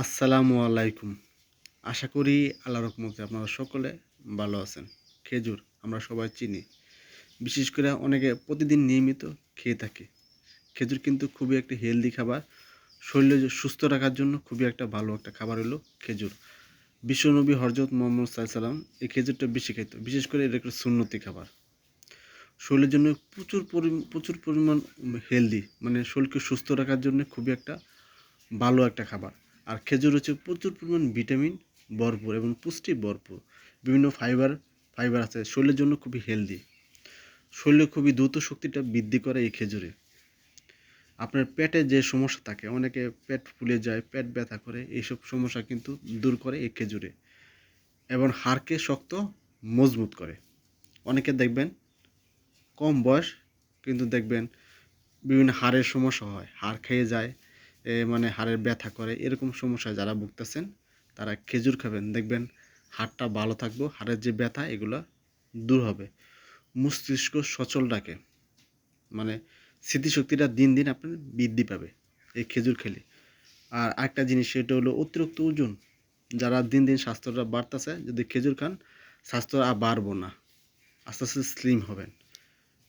আসসালামু আলাইকুম। আশা করি আল্লাহ রকমতে আপনারা সকলে ভালো আছেন। খেজুর আমরা সবাই চিনি। বিশেষ করে অনেকে প্রতিদিন নিয়মিত খেয়ে থাকে। খেজুর কিন্তু খুবই একটা হেলদি খাবার। শরীর সুস্থ রাখার জন্য খুবই একটা ভালো একটা খাবার হলো খেজুর। বিশ্বনবী হরজত মোহাম্মদ সাল্লাম এই খেজুরটা বেশি খেত বিশেষ করে এটা একটা সুন্নতি খাবার। শরীরের জন্য প্রচুর পরি, প্রচুর পরিমাণ হেলদি মানে শরীরকে সুস্থ রাখার জন্য খুবই একটা ভালো একটা খাবার। আর খেজুর হচ্ছে প্রচুর পরিমাণ ভিটামিন ভরপুর এবং পুষ্টি ভরপুর। বিভিন্ন ফাইবার ফাইবার আছে, শরীরের জন্য খুবই হেলদি। শরীরে খুবই দ্রুত শক্তিটা বৃদ্ধি করে এই খেজুরে। আপনার পেটে যে সমস্যা থাকে, অনেকে পেট ফুলে যায়, পেট ব্যথা করে, এইসব সমস্যা কিন্তু দূর করে এই খেজুরে এবং হাড়কে শক্ত, মজবুত করে। অনেকে দেখবেন কম বয়স, কিন্তু দেখবেন বিভিন্ন হাড়ের সমস্যা হয়, হাড় খেয়ে যায় মানে হাড়ের ব্যথা করে, এরকম সমস্যায় যারা ভুগতেছেন, তারা খেজুর খাবেন। দেখবেন হাড়টা ভালো থাকব, হাড়ের যে ব্যথা, এগুলো দূর হবে। মস্তিষ্ক সচল রাখে। মানে স্মৃতিশক্তিটা দিন দিন আপনার বৃদ্ধি পাবে এই খেজুর খেলে। আর একটা জিনিস, সেটা হলো অতিরিক্ত ওজন। যারা দিন দিন স্বাস্থ্যটা বাড়তেছে, যদি খেজুর খান, স্বাস্থ্য আর বাড়বো না। আস্তে আস্তে স্লিম হবেন।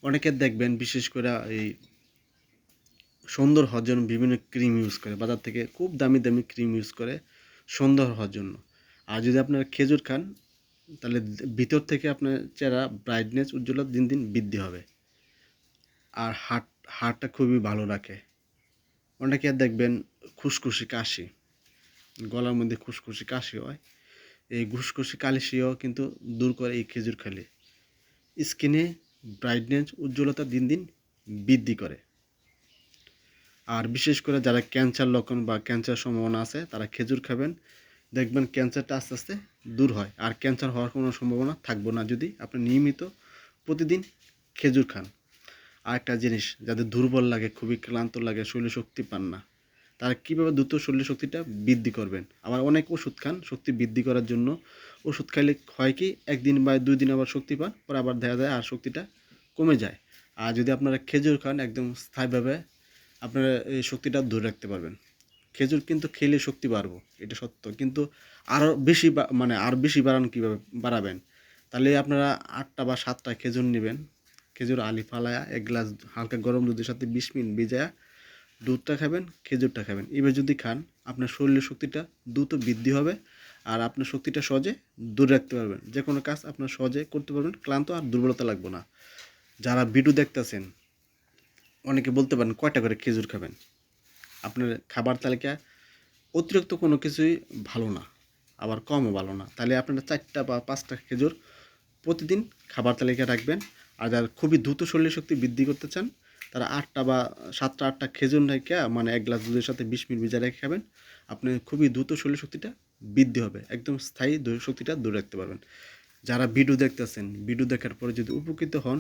অনেকে দেখবেন, বিশেষ করে এই সুন্দর হওয়ার জন্য বিভিন্ন ক্রিম ইউজ করে, বাজার থেকে খুব দামি দামি ক্রিম ইউজ করে সুন্দর হওয়ার জন্য। আর যদি আপনারা খেজুর খান, তাহলে ভিতর থেকে আপনার চেহারা ব্রাইটনেস উজ্জ্বলতা দিন দিন বৃদ্ধি হবে। আর হার্ট হার্টটা খুবই ভালো রাখে। অনেকে আর দেখবেন খুসখুসি কাশি, গলার মধ্যে খুসখুসি কাশি হয়। এই খুসখুসি কালিশিও কিন্তু দূর করে এই খেজুর খেলে। স্কিনে ব্রাইটনেস উজ্জ্বলতা দিন দিন বৃদ্ধি করে। আর বিশেষ করে যারা ক্যান্সার লক্ষণ বা ক্যান্সার সম্ভাবনা আছে, তারা খেজুর খাবেন। দেখবেন ক্যান্সারটা আস্তে আস্তে দূর হয়। আর ক্যান্সার হওয়ার কোনো সম্ভাবনা থাকব না যদি আপনি নিয়মিত প্রতিদিন খেজুর খান। আর একটা জিনিস, যাদের দুর্বল লাগে, খুবই ক্লান্ত লাগে, শরীরে শক্তি পান না, তারা কীভাবে দ্রুত শরীরের শক্তিটা বৃদ্ধি করবেন? আবার অনেক ওষুধ খান, শক্তি বৃদ্ধি করার জন্য। ওষুধ খাইলে হয় কি, একদিন বা দুই দিন আবার শক্তি পান, পরে আবার দেখা যায় আর শক্তিটা কমে যায়। আর যদি আপনারা খেজুর খান, একদম স্থায়ীভাবে আপনারা এই শক্তিটা ধরে রাখতে পারবেন। খেজুর কিন্তু খেলে শক্তি বাড়বো, এটা সত্য। কিন্তু আরও বেশি মানে আর বেশি বাড়ান কীভাবে? বাড়াবেন। তাহলে আপনারা আটটা বা সাতটা খেজুর নেবেন। খেজুর আলি ফালায়া, এক গ্লাস হালকা গরম দুধের সাথে বিশ মিনিট ভিজায়া দুধটা খাবেন, খেজুরটা খাবেন। এবার যদি খান, আপনার শরীরের শক্তিটা দ্রুত বৃদ্ধি হবে আর আপনার শক্তিটা সহজে দূরে রাখতে পারবেন। যে কোনো কাজ আপনার সহজে করতে পারবেন, ক্লান্ত আর দুর্বলতা লাগবে না। যারা ভিডিও দেখতেছেন অনেকে বলতে পারেন, কয়টা করে খেজুর খাবেন? আপনার খাবার তালিকা অতিরিক্ত কোনো কিছুই ভালো না, আবার কমও ভালো না। তাহলে আপনারা চারটা বা পাঁচটা খেজুর প্রতিদিন খাবার তালিকা রাখবেন। আর যারা খুবই দ্রুত শরীর শক্তি বৃদ্ধি করতে চান, তারা আটটা বা সাতটা, আটটা খেজুর রেখে মানে এক গ্লাস দুধের সাথে বিশ মিনিট ভিজা রেখে খাবেন। আপনি খুবই দ্রুত শরীর শক্তিটা বৃদ্ধি হবে, একদম স্থায়ী শক্তিটা দূরে রাখতে পারবেন। যারা ভিডিও দেখতেছেন, ভিডিও দেখার পরে যদি উপকৃত হন,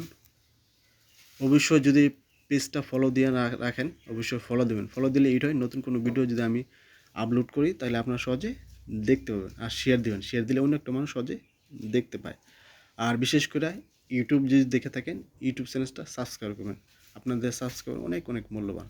অবশ্যই যদি পেজটা ফলো দিয়ে রাখেন, অবশ্যই ফলো দেবেন। ফলো দিলে এইটাই নতুন কোনো ভিডিও যদি আমি আপলোড করি, তাহলে আপনারা সহজে দেখতে পাবেন আর শেয়ার দেবেন। শেয়ার দিলে অন্য একটা মানুষ সহজে দেখতে পায়। আর বিশেষ করে ইউটিউব যদি দেখে থাকেন ইউটিউব চ্যানেলটা সাবস্ক্রাইব করবেন। আপনাদের সাবস্ক্রাইব অনেক অনেক মূল্যবান।